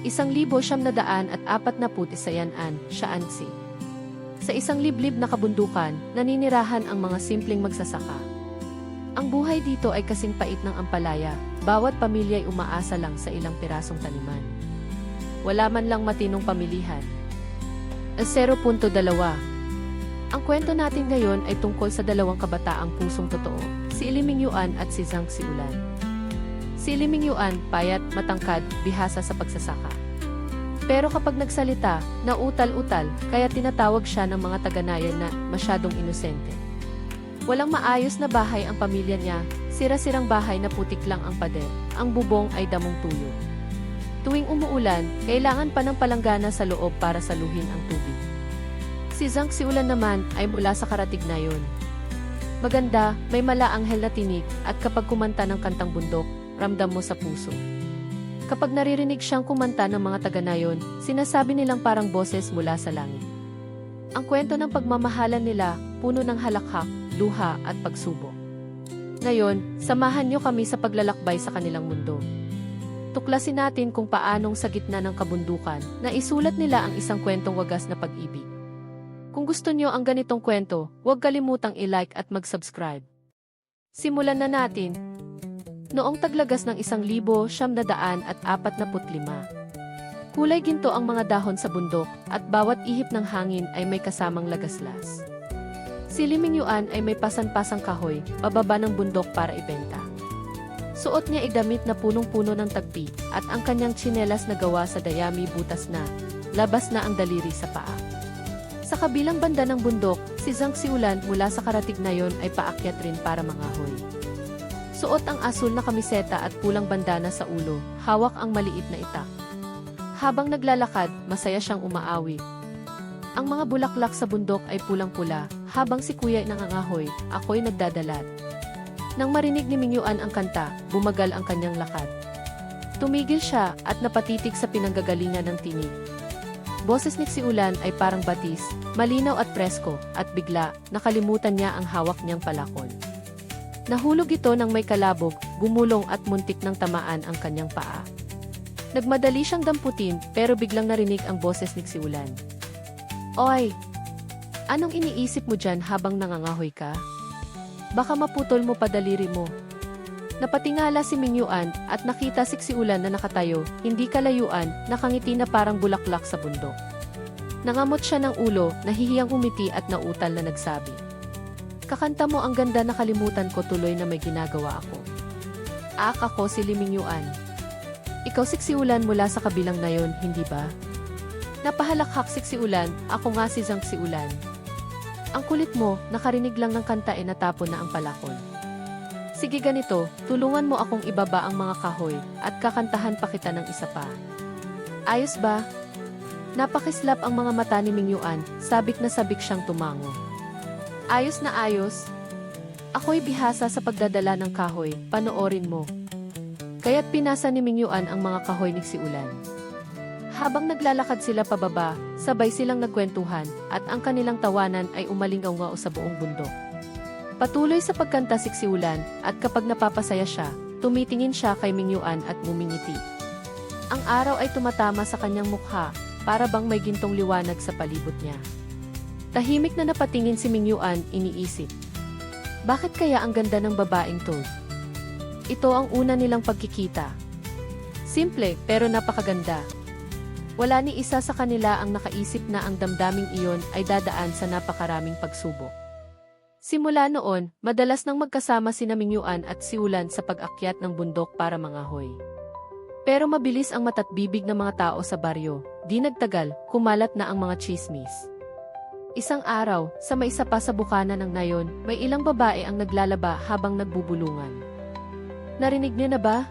Isang libo siyam na daan at apat na put isayanan, Shaansi. Sa isang liblib na kabundukan, naninirahan ang mga simpleng magsasaka. Ang buhay dito ay kasing pait ng ampalaya, bawat pamilya ay umaasa lang sa ilang pirasong taniman. Wala man lang matinong pamilihan. 0.2 Ang kwento natin ngayon ay tungkol sa dalawang kabataang pusong totoo, si Iliming Yuan at si Zhang Siulan. Si Liming Yuan, payat, matangkad, bihasa sa pagsasaka. Pero kapag nagsalita, nautal-utal, kaya tinatawag siya ng mga taga-nayon na masyadong inosente. Walang maayos na bahay ang pamilya niya, sira-sirang bahay na putik lang ang pader, ang bubong ay damong tuyo. Tuwing umuulan, kailangan pa ng palanggana sa loob para saluhin ang tubig. Si Zhang Siulan naman ay mula sa karatig na yon. Maganda, may malaanghel na tinig, at kapag kumanta ng kantang bundok, ramdam mo sa puso. Kapag naririnig siyang kumanta ng mga taga-nayon, sinasabi nilang parang boses mula sa langit. Ang kwento ng pagmamahalan nila, puno ng halakhak, luha at pagsubok. Ngayon, samahan niyo kami sa paglalakbay sa kanilang mundo. Tuklasin natin kung paanong sa gitna ng kabundukan na isulat nila ang isang kwentong wagas na pag-ibig. Kung gusto niyo ang ganitong kwento, huwag kalimutang i-like at mag-subscribe. Simulan na natin. Noong taglagas ng isang libo, siyam na daan at apat na putlima. Kulay ginto ang mga dahon sa bundok at bawat ihip ng hangin ay may kasamang lagaslas. Si Liming Yuan ay may pasan-pasang kahoy, pababa ng bundok para ibenta. Suot niya ay damit na punong-puno ng tagpi at ang kanyang tsinelas na gawa sa dayami butas na, labas na ang daliri sa paa. Sa kabilang banda ng bundok, si Zhang Siulan mula sa karatig na yon ay paakyat rin para mangahoy. Suot ang asul na kamiseta at pulang bandana sa ulo, hawak ang maliit na itak. Habang naglalakad, masaya siyang umaawi. Ang mga bulaklak sa bundok ay pulang-pula, habang si kuya nangangahoy, ako'y nagdadalat. Nang marinig ni Mingyuan ang kanta, bumagal ang kanyang lakad. Tumigil siya at napatitig sa pinanggagalingan ng tinig. Boses ni Siulan ay parang batis, malinaw at presko, at bigla, nakalimutan niya ang hawak niyang palakol. Nahulog ito ng may kalabog, gumulong at muntik ng tamaan ang kanyang paa. Nagmadali siyang damputin pero biglang narinig ang boses ni Siulan. Oy! Anong iniisip mo dyan habang nangangahoy ka? Baka maputol mo padaliri mo. Napatingala si Mingyuan at nakita si Siulan na nakatayo, hindi kalayuan, nakangiti na parang bulaklak sa bundok. Nangamot siya ng ulo, nahihiyang umiti at nautal na nagsabi. Kakanta mo ang ganda na kalimutan ko tuloy na may ginagawa ako. Aak ako si Liming Yuan. Ikaw siksiulan mula sa kabilang na yon, hindi ba? Napahalakhak siksiulan, ako nga si Zhang Siulan. Ang kulit mo, nakarinig lang ng kanta e natapon na ang palakol. Sige ganito, tulungan mo akong ibaba ang mga kahoy at kakantahan pa kita ng isa pa. Ayos ba? Napakislap ang mga mata ni Mingyuan, sabik na sabik siyang tumango. Ayos na ayos. Ako'y bihasa sa pagdadala ng kahoy, panoorin mo. Kaya't pinasa ni Mingyuan ang mga kahoy ni Siulan. Habang naglalakad sila pababa, sabay silang nagkwentuhan at ang kanilang tawanan ay umalingaw sa buong bundok. Patuloy sa pagkanta si Siulan at kapag napapasaya siya, tumitingin siya kay Mingyuan at mumingiti. Ang araw ay tumatama sa kanyang mukha, para bang may gintong liwanag sa palibot niya. Tahimik na napatingin si Mingyuan, iniisip. Bakit kaya ang ganda ng babaeng to? Ito ang una nilang pagkikita. Simple pero napakaganda. Wala ni isa sa kanila ang nakaisip na ang damdaming iyon ay dadaan sa napakaraming pagsubok. Simula noon, madalas nang magkasama si Mingyuan at si Ulan sa pag-akyat ng bundok para mangahoy. Pero mabilis ang matatbibig ng mga tao sa baryo, di nagtagal, kumalat na ang mga chismis. Isang araw, sa may isa pa sa bukana ng nayon, may ilang babae ang naglalaba habang nagbubulungan. Narinig niyo na ba?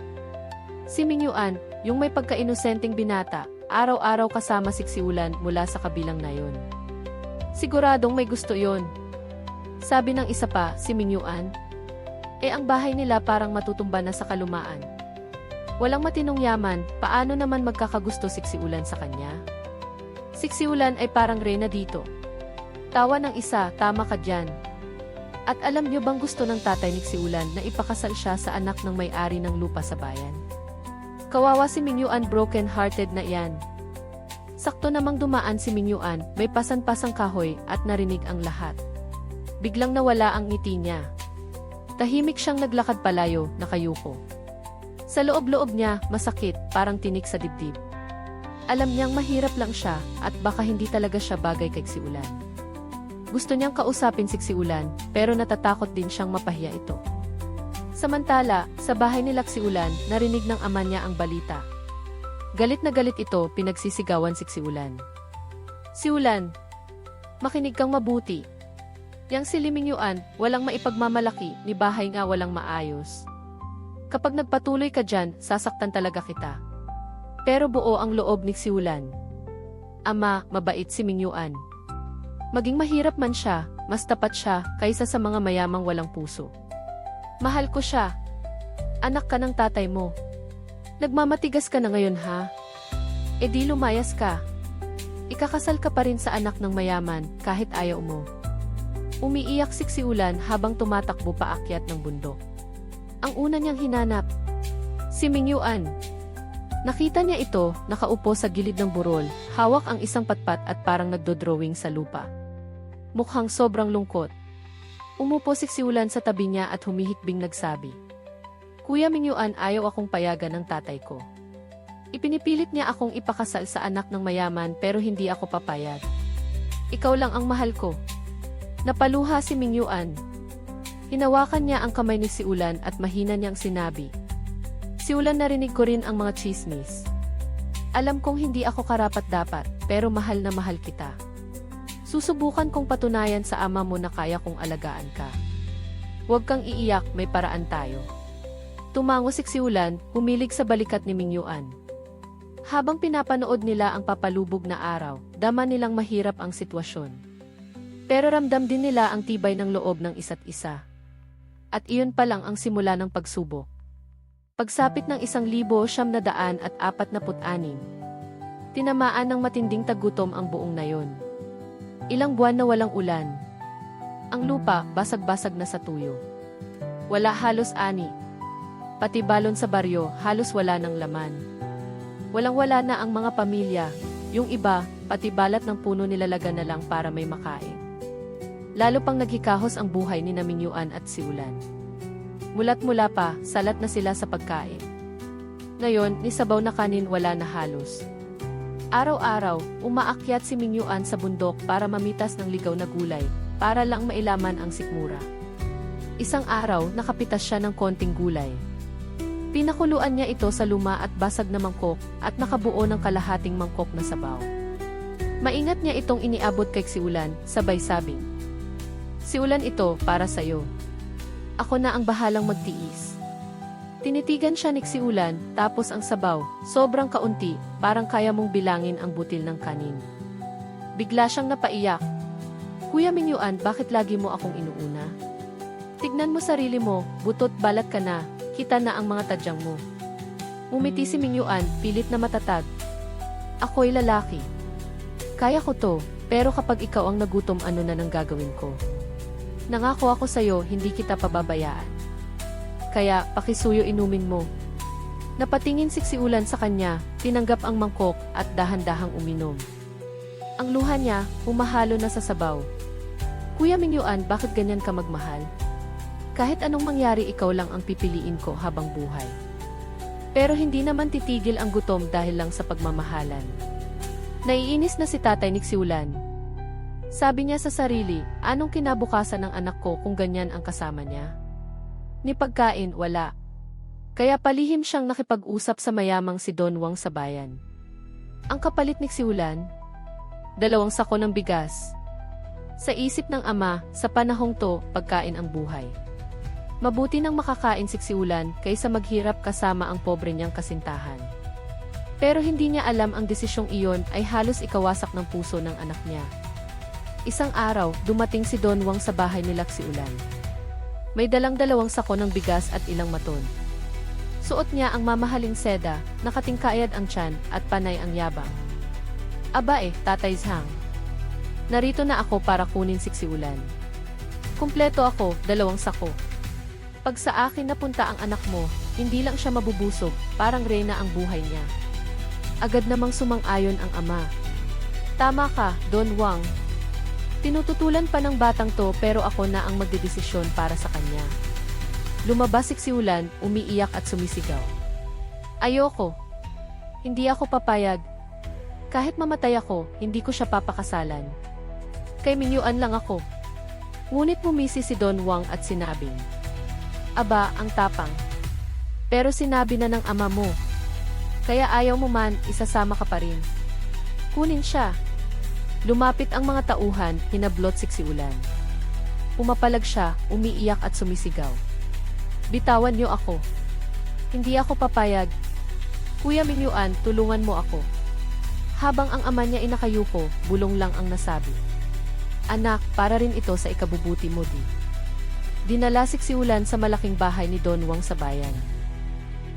Si Mingyuan, yung may pagka-inosenteng binata, araw-araw kasama si Siulan mula sa kabilang nayon. Siguradong may gusto yon. Sabi ng isa pa, si Mingyuan. Eh ang bahay nila parang matutumba na sa kalumaan. Walang matinong yaman, paano naman magkakagusto si Siulan sa kanya? Si Siulan ay parang reyna dito. Tawa ng isa, tama ka dyan. At alam niyo bang gusto ng tatay ni Siulan na ipakasal siya sa anak ng may-ari ng lupa sa bayan? Kawawa si Minyuan broken-hearted na iyan. Sakto namang dumaan si Minyuan, may pasan-pasang kahoy at narinig ang lahat. Biglang nawala ang ngiti niya. Tahimik siyang naglakad palayo, nakayuko. Sa loob-loob niya, masakit, parang tinik sa dibdib. Alam niyang mahirap lang siya at baka hindi talaga siya bagay kay Ksiulan. Gusto niyang kausapin si Ksiulan pero natatakot din siyang mapahiya ito. Samantala, sa bahay ni Ksiulan, narinig ng ama niya ang balita. Galit na galit ito, pinagsisigawan si Ksiulan. Siulan, makinig kang mabuti. Yang si Limingyuan, walang maipagmamalaki, ni bahay nga walang maayos. Kapag nagpatuloy ka dyan, sasaktan talaga kita. Pero buo ang loob ni Siulan. Ama, mabait si Mingyuan. Maging mahirap man siya, mas tapat siya kaysa sa mga mayamang walang puso. Mahal ko siya. Anak ka ng tatay mo. Nagmamatigas ka na ngayon ha? E di lumayas ka. Ikakasal ka pa rin sa anak ng mayaman kahit ayaw mo. Umiiyak si Ksiulan habang tumatakbo paakyat ng bundok. Ang una niyang hinanap, si Mingyuan. Nakita niya ito, nakaupo sa gilid ng burol, hawak ang isang patpat at parang nagdodrawing sa lupa. Mukhang sobrang lungkot. Umupo si Ksiulan sa tabi niya at humihikbing nagsabi. Kuya Mingyuan ayaw akong payagan ng tatay ko. Ipinipilit niya akong ipakasal sa anak ng mayaman pero hindi ako papayag. Ikaw lang ang mahal ko. Napaluha si Mingyuan. Hinawakan niya ang kamay ni Siulan at mahina niyang sinabi. Siulan narinig ko rin ang mga chismis. Alam kong hindi ako karapat-dapat, pero mahal na mahal kita. Susubukan kong patunayan sa ama mo na kaya kong alagaan ka. Huwag kang iiyak, may paraan tayo. Tumango si Siulan, humilig sa balikat ni Mingyuan. Habang pinapanood nila ang papalubog na araw, dama nilang mahirap ang sitwasyon. Pero ramdam din nila ang tibay ng loob ng isa't isa. At iyon pa lang ang simula ng pagsubok. Pagsapit ng isang libo siyam na daan at apat na put-anim. Tinamaan ng matinding tagutom ang buong nayon. Ilang buwan na walang ulan. Ang lupa basag-basag na sa tuyo. Wala halos ani. Pati balon sa baryo halos wala ng laman. Walang-wala na ang mga pamilya, yung iba, pati balat ng puno nilalagan na lang para may makain. Lalo pang naghikahos ang buhay ni Naminyuan at Siulan. Mulat mula pa, salat na sila sa pagkain. Ngayon, ni sabaw na kanin wala na halos. Araw-araw, umaakyat si Minyuan sa bundok para mamitas ng ligaw na gulay, para lang mailaman ang sikmura. Isang araw, nakapitas siya ng konting gulay. Pinakuluan niya ito sa luma at basag na mangkok at nakabuo ng kalahating mangkok na sabaw. Maingat niya itong iniabot kay Siulan, sabay sabing, Siulan ito para sa'yo. Ako na ang bahalang magtiis. Tinitigan siya ni Siulan, tapos ang sabaw, sobrang kaunti, parang kaya mong bilangin ang butil ng kanin. Bigla siyang napaiyak. Kuya Minyuan, bakit lagi mo akong inuuna? Tignan mo sarili mo, butot balat ka na, kita na ang mga tadyang mo. Umiti si Minyuan, pilit na matatag. Ako'y lalaki. Kaya ko to, pero kapag ikaw ang nagutom ano na nang gagawin ko. Nangako ako sa'yo, hindi kita pababayaan. Kaya, pakisuyo inumin mo. Napatingin si Siulan sa kanya, tinanggap ang mangkok at dahan-dahang uminom. Ang luha niya, humahalo na sa sabaw. Kuya Minyuan, bakit ganyan ka magmahal? Kahit anong mangyari ikaw lang ang pipiliin ko habang buhay. Pero hindi naman titigil ang gutom dahil lang sa pagmamahalan. Naiinis na si tatay ni Siulan. Sabi niya sa sarili, anong kinabukasan ng anak ko kung ganyan ang kasama niya? Ni pagkain, wala. Kaya palihim siyang nakipag-usap sa mayamang si Don Wang sa bayan. Ang kapalit ni Siulan, dalawang sako ng bigas. Sa isip ng ama, sa panahong to, pagkain ang buhay. Mabuti nang makakain si Siulan kaysa maghirap kasama ang pobre niyang kasintahan. Pero hindi niya alam ang desisyong iyon ay halos ikawasak ng puso ng anak niya. Isang araw, dumating si Don Wang sa bahay ni Siulan. May dalang dalawang sako ng bigas at ilang maton. Suot niya ang mamahaling seda, nakatingkayad ang tiyan at panay ang yabang. Aba eh, Tatay Zhang. Narito na ako para kunin si Siulan. Kumpleto ako, dalawang sako. Pag sa akin napunta ang anak mo, hindi lang siya mabubusog, parang reyna ang buhay niya. Agad namang sumang-ayon ang ama. Tama ka, Don Wang. Tinututulan pa ng batang to pero ako na ang magdedesisyon para sa kanya. Lumabas si Ulan, umiiyak at sumisigaw. Ayoko. Hindi ako papayag. Kahit mamatay ako, hindi ko siya papakasalan. Kay Minyuan lang ako. Ngunit bumisi si Don Wang at sinabing, Aba, ang tapang. Pero sinabi na ng ama mo. Kaya ayaw mo man, isasama ka pa rin. Kunin siya. Lumapit ang mga tauhan, hinablot si Ulan. Pumapalag siya, umiiyak at sumisigaw. Bitawan niyo ako. Hindi ako papayag. Kuya Minyuan, tulungan mo ako. Habang ang ama niya inakayuko, bulong lang ang nasabi. Anak, para rin ito sa ikabubuti mo di. Dinalasik si Ulan sa malaking bahay ni Don Wang sa bayan.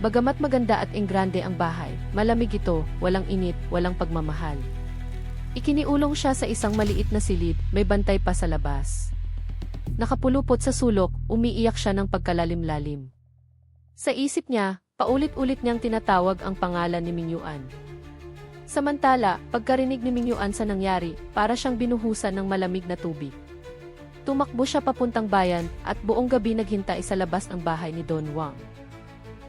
Bagamat maganda at enggrande ang bahay, malamig ito, walang init, walang pagmamahal. Ikiniulong siya sa isang maliit na silid, may bantay pa sa labas. Nakapulupot sa sulok, umiiyak siya ng pagkalalim-lalim. Sa isip niya, paulit-ulit niyang tinatawag ang pangalan ni Mingyuan. Samantala, pagkarinig ni Mingyuan sa nangyari, para siyang binuhusan ng malamig na tubig. Tumakbo siya papuntang bayan at buong gabi naghintay sa labas ng bahay ni Don Wang.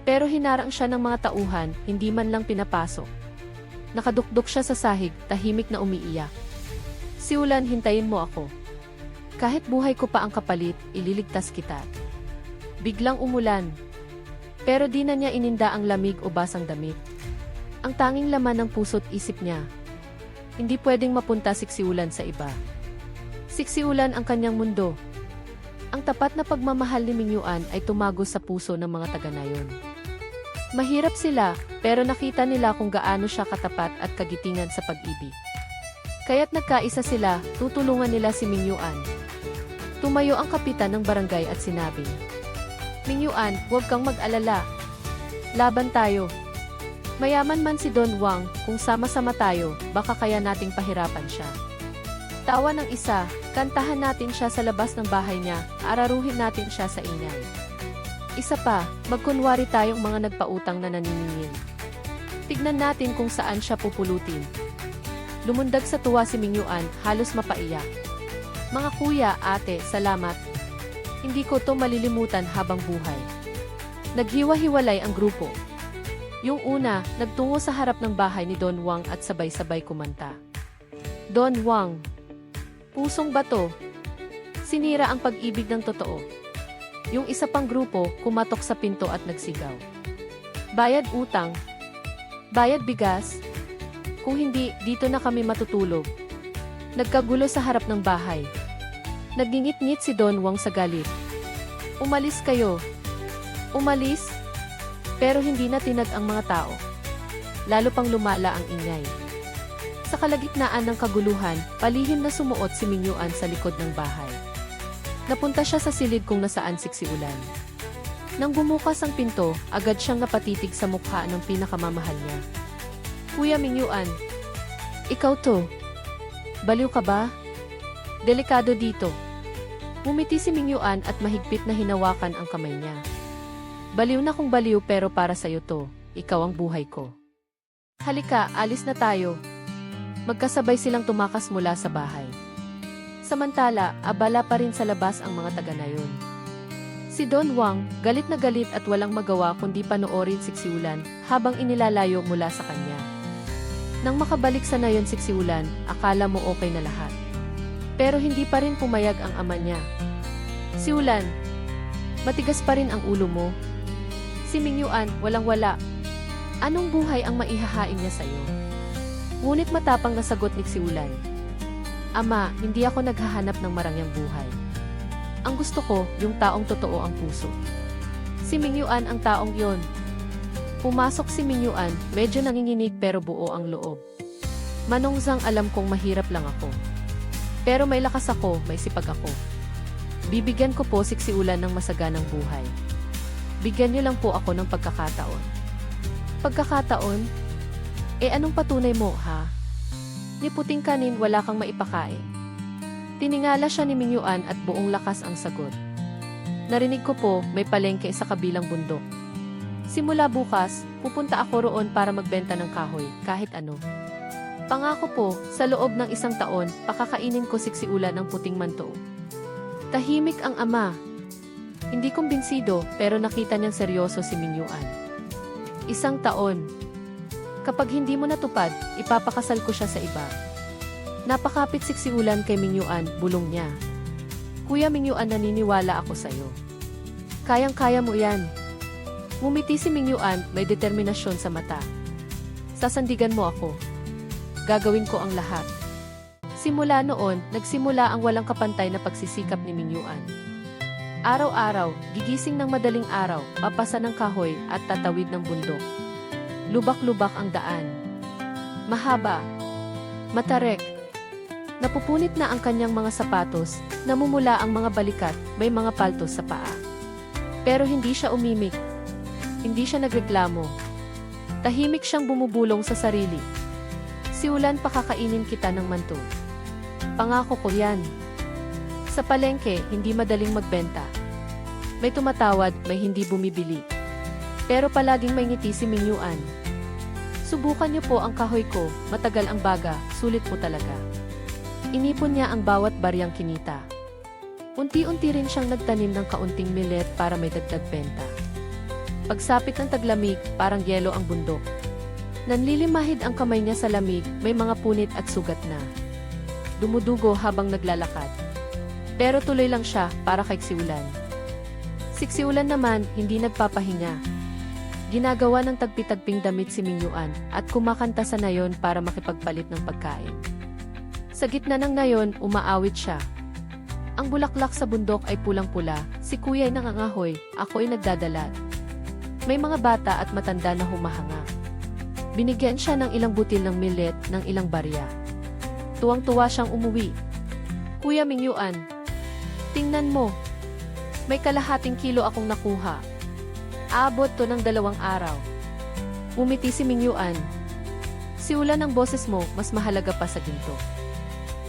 Pero hinarang siya ng mga tauhan, hindi man lang pinapasok. Nakadukdok siya sa sahig, tahimik na umiiyak. Si Ulan, hintayin mo ako. Kahit buhay ko pa ang kapalit, ililigtas kita. Biglang umulan. Pero di na niya ininda ang lamig o basang damit. Ang tanging laman ng puso't isip niya. Hindi pwedeng mapunta siksiulan sa iba. Siksiulan ang kanyang mundo. Ang tapat na pagmamahal ni Mingyuan ay tumagos sa puso ng mga taga-nayon. Mahirap sila, pero nakita nila kung gaano siya katapat at kagitingan sa pag-ibig. Kaya't nagkaisa sila, tutulungan nila si Mingyuan. Tumayo ang kapitan ng barangay at sinabi, Mingyuan, huwag kang mag-alala. Laban tayo. Mayaman man si Don Wang, kung sama-sama tayo, baka kaya nating pahirapan siya. Tawa ng isa, kantahan natin siya sa labas ng bahay niya, araruhin natin siya sa ingay. Isa pa, magkunwari tayong mga nagpautang na naniningil. Tignan natin kung saan siya pupulutin. Lumundag sa tuwa si Mingyuan, halos mapaiyak. Mga kuya, ate, salamat. Hindi ko to malilimutan habang buhay. Naghiwa-hiwalay ang grupo. Yung una, nagtungo sa harap ng bahay ni Don Wang at sabay-sabay kumanta. Don Wang, pusong bato. Sinira ang pag-ibig ng totoo. Yung isa pang grupo, kumatok sa pinto at nagsigaw. Bayad utang. Bayad bigas. Kung hindi, dito na kami matutulog. Nagkagulo sa harap ng bahay. Nagingit-ngit si Don Wang sa galit. Umalis kayo. Umalis? Pero hindi na tinag ang mga tao. Lalo pang lumala ang ingay. Sa kalagitnaan ng kaguluhan, palihim na sumuot si Mingyuan sa likod ng bahay. Napunta siya sa silid kung nasaan siksiulan. Nang bumukas ang pinto, agad siyang napatitig sa mukha ng pinakamamahal niya. Kuya Mingyuan, ikaw to. Baliw ka ba? Delikado dito. Mumiti si Mingyuan at mahigpit na hinawakan ang kamay niya. Baliw na kung baliw pero para sa'yo to, ikaw ang buhay ko. Halika, alis na tayo. Magkasabay silang tumakas mula sa bahay. Samantala, abala pa rin sa labas ang mga taga-nayon. Si Don Wang, galit na galit at walang magawa kundi panoorin si Xiulan habang inilalayo mula sa kanya. Nang makabalik sa nayon si Xiulan, akala mo okay na lahat. Pero hindi pa rin pumayag ang ama niya. Siulan, matigas pa rin ang ulo mo. Si Mingyuan, walang-wala. Anong buhay ang maihahain niya sa'yo? Ngunit matapang na sagot ni Siulan. Ama, hindi ako naghahanap ng marangyang buhay. Ang gusto ko, yung taong totoo ang puso. Si Mingyuan ang taong yon. Pumasok si Mingyuan, medyo nanginginig pero buo ang loob. Manongzang alam kong mahirap lang ako. Pero may lakas ako, may sipag ako. Bibigyan ko po si Ulan ng masaganang buhay. Bigyan niyo lang po ako ng pagkakataon. Pagkakataon? Eh anong patunay mo, ha? Ni kanin wala kang maipakain. Tiningala siya ni Mingyuan at buong lakas ang sagot. Narinig ko po, may palengke sa kabilang bundok. Simula bukas, pupunta ako roon para magbenta ng kahoy, kahit ano. Pangako po, sa loob ng isang taon, pakakainin ko siksiulan ng puting manto. Tahimik ang ama. Hindi kumbinsido, pero nakita niyang seryoso si Minyuan. Isang taon. Kapag hindi mo natupad, ipapakasal ko siya sa iba. Napakapit siksiulan kay Minyuan, bulong niya. Kuya Minyuan naniniwala ako sa'yo. Kayang-kaya mo yan. Ngumiti si Minyuan, may determinasyon sa mata. Sasandigan mo ako. Gagawin ko ang lahat. Simula noon, nagsimula ang walang kapantay na pagsisikap ni Minyuan. Araw-araw, gigising ng madaling araw, papasa ng kahoy at tatawid ng bundok. Lubak-lubak ang daan. Mahaba. Matarek. Napupunit na ang kanyang mga sapatos, namumula ang mga balikat, may mga paltos sa paa. Pero hindi siya umimik. Hindi siya nagreklamo. Tahimik siyang bumubulong sa sarili. Siulan pakakainin kita ng manto. Pangako ko yan. Sa palengke, hindi madaling magbenta. May tumatawad, may hindi bumibili. Pero palaging may ngiti si Minyuan. Subukan niyo po ang kahoy ko, matagal ang baga, sulit po talaga. Inipon niya ang bawat baryang kinita. Unti-unti rin siyang nagtanim ng kaunting millet para may dagdag benta. Pagsapit ng taglamig, parang yelo ang bundok. Nanlilimahid ang kamay niya sa lamig, may mga punit at sugat na. Dumudugo habang naglalakad. Pero tuloy lang siya para kay Siulan. Naman, hindi nagpapahinga. Ginagawa ng tagpi-tagping damit si Minyuan at kumakanta sa nayon para makipagpalit ng pagkain. Sa gitna ng nayon, umaawit siya. Ang bulaklak sa bundok ay pulang-pula, si kuya ay nangangahoy, ako ay nagdadalat. May mga bata at matanda na humahanga. Binigyan siya ng ilang butil ng millet ng ilang barya. Tuwang-tuwa siyang umuwi. Kuya Mingyuan, tingnan mo. May kalahating kilo akong nakuha. Aabot to ng dalawang araw. Umiti si Mingyuan. Siulan ng boses mo, mas mahalaga pa sa ginto.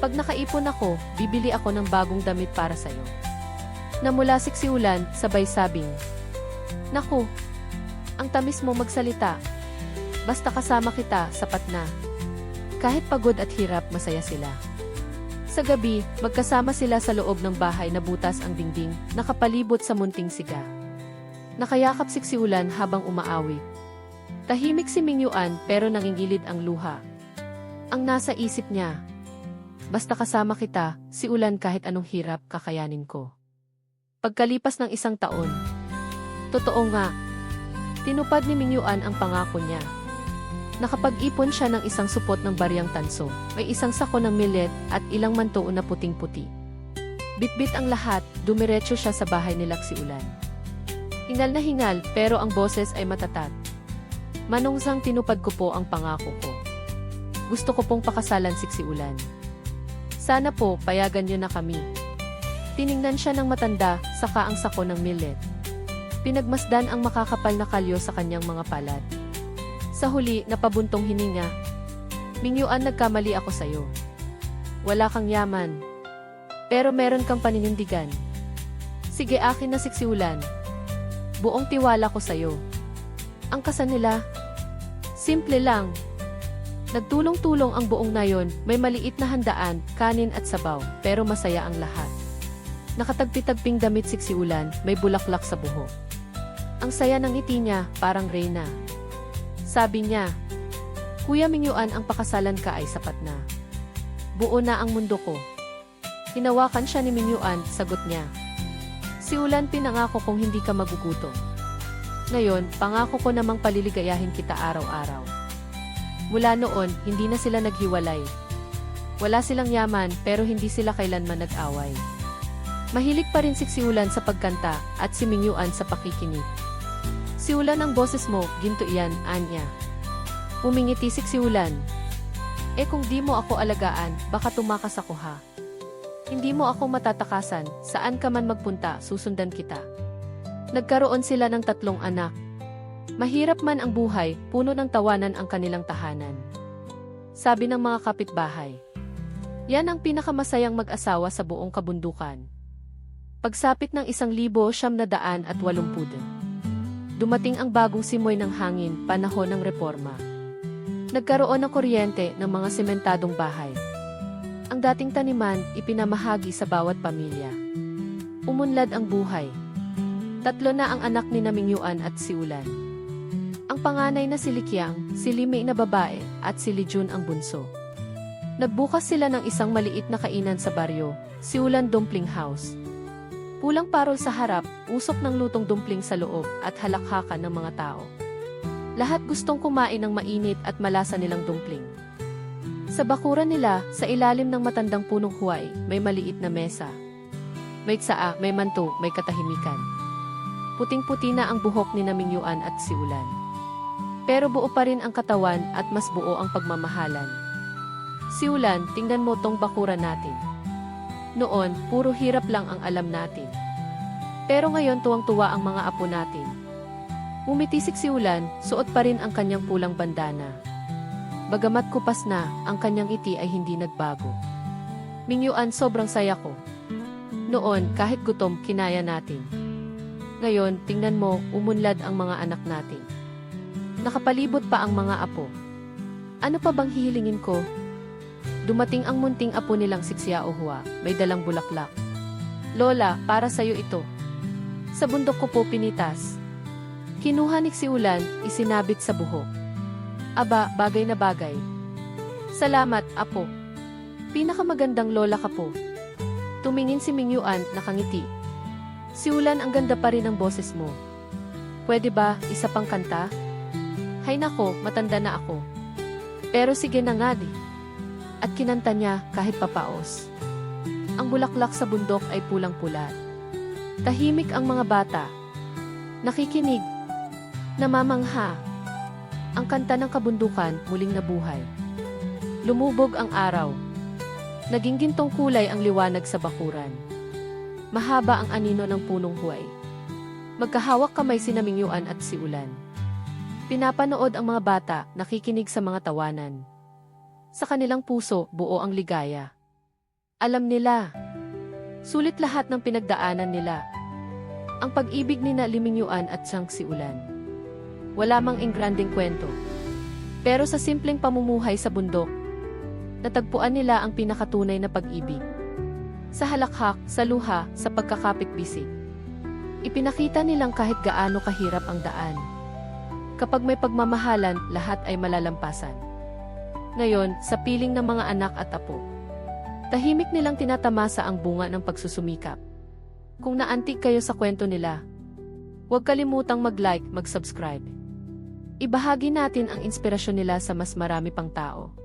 Pag nakaipon ako, bibili ako ng bagong damit para sa'yo. Namulasik si Ulan, sabay sabing, Naku, ang tamis mo magsalita. Basta kasama kita, sapat na. Kahit pagod at hirap, masaya sila. Sa gabi, magkasama sila sa loob ng bahay na butas ang dingding, nakapalibot sa munting siga. Nakayakap si Ulan habang umaawi. Tahimik si Mingyuan pero nangingilid ang luha. Ang nasa isip niya, Basta kasama kita, si Ulan kahit anong hirap kakayanin ko. Pagkalipas ng isang taon, totoo nga, tinupad ni Mingyuan ang pangako niya. Nakapag-ipon siya ng isang supot ng baryang tanso, may isang sako ng millet at ilang manto na puting-puti. Bitbit ang lahat, dumiretso siya sa bahay ni Laksi Ulan. Hingal na hingal pero ang boses ay matatag. Manungsang tinupad ko po ang pangako ko. Gusto ko pong pakasalan si Ulan. Sana po, payagan niyo na kami. Tiningnan siya ng matanda, saka ang sako ng millet. Pinagmasdan ang makakapal na kalyo sa kanyang mga palad. Sa huli, napabuntong hininga. Minyuan nagkamali ako sa'yo. Wala kang yaman. Pero meron kang paninindigan. Sige akin na siksiulan. Buong tiwala ko sa'yo. Ang kasan nila, simple lang, Nagtulong-tulong ang buong nayon, may maliit na handaan, kanin at sabaw, pero masaya ang lahat. Nakatagpi-tagping damit siksiulan, may bulaklak sa buhok. Ang saya ng ngiti niya, parang reyna. Sabi niya, Kuya Minyuan ang pakasalan ka ay sapat na. Buo na ang mundo ko. Hinawakan siya ni Minyuan, sagot niya. Si Ulan pinangako kong hindi ka magugutom. Ngayon, pangako ko namang paliligayahin kita araw-araw. Mula noon, hindi na sila naghiwalay. Wala silang yaman pero hindi sila kailanman nag-away. Mahilig pa rin si Siulan sa pagkanta at si Mingyuan sa pakikinig. Siulan ang boses mo, ginto iyan, anya. Umingiti si Siulan. Eh kung di mo ako alagaan, baka tumakas ako ha. Hindi mo ako matatakasan, saan ka man magpunta, susundan kita. Nagkaroon sila ng tatlong anak, Mahirap man ang buhay, puno ng tawanan ang kanilang tahanan. Sabi ng mga kapitbahay. Yan ang pinakamasayang mag-asawa sa buong kabundukan. Pagsapit ng isang libo siyam na daan at walumpud. Dumating ang bagong simoy ng hangin, panahon ng reforma. Nagkaroon ng kuryente ng mga sementadong bahay. Ang dating taniman, ipinamahagi sa bawat pamilya. Umunlad ang buhay. Tatlo na ang anak ni Namingyuan at si Ulan. Ang panganay na si Likyang, si Limei na babae, at si Lijun ang bunso. Nagbukas sila ng isang maliit na kainan sa baryo, si Ulan Dumpling House. Pulang parol sa harap, usok ng lutong dumpling sa loob, at halakhakan ng mga tao. Lahat gustong kumain ng mainit at malasa nilang dumpling. Sa bakuran nila, sa ilalim ng matandang punong huway, may maliit na mesa. May tsaa, may manto, may katahimikan. Puting-puti na ang buhok ni Namingyuan at si Ulan. Pero buo pa rin ang katawan at mas buo ang pagmamahalan. Si Ulan, tingnan mo tong bakuran natin. Noon, puro hirap lang ang alam natin. Pero ngayon tuwang-tuwa ang mga apo natin. Mumitisik si Ulan, suot pa rin ang kanyang pulang bandana. Bagamat kupas na, ang kanyang iti ay hindi nagbago. Mingyuan sobrang saya ko. Noon, kahit gutom, kinaya natin. Ngayon, tingnan mo, umunlad ang mga anak natin. Nakapalibot pa ang mga apo. Ano pa bang hihilingin ko? Dumating ang munting apo nilang si Xiaohua, may dalang bulaklak. Lola, para sa'yo ito. Sa bundok ko po pinitas. Kinuha ni Xiulan, isinabit sa buhok. Aba, bagay na bagay. Salamat, apo. Pinakamagandang lola ka po. Tumingin si Mingyuan, nakangiti. Si Ulan ang ganda pa rin ng boses mo. Pwede ba, isa pang kanta? Hay nako, matanda na ako. Pero sige na nga di. At kinanta niya kahit papaos. Ang bulaklak sa bundok ay pulang-pula. Tahimik ang mga bata. Nakikinig. Namamangha. Ang kanta ng kabundukan muling nabuhay. Lumubog ang araw. Naging gintong kulay ang liwanag sa bakuran. Mahaba ang anino ng punong huway. Magkahawak kamay si Namingyuan at si Ulan. Pinapanood ang mga bata, nakikinig sa mga tawanan. Sa kanilang puso, buo ang ligaya. Alam nila. Sulit lahat ng pinagdaanan nila. Ang pag-ibig ni na Limingyuan at siyang si Ulan. Wala mang ingranding kwento. Pero sa simpleng pamumuhay sa bundok, natagpuan nila ang pinakatunay na pag-ibig. Sa halakhak, sa luha, sa pagkakapit-bisig. Ipinakita nilang kahit gaano kahirap ang daan. Kapag may pagmamahalan, lahat ay malalampasan. Ngayon, sa piling ng mga anak at apo, tahimik nilang tinatamasa ang bunga ng pagsusumikap. Kung naantig kayo sa kwento nila, huwag kalimutang mag-like, mag-subscribe. Ibahagi natin ang inspirasyon nila sa mas marami pang tao.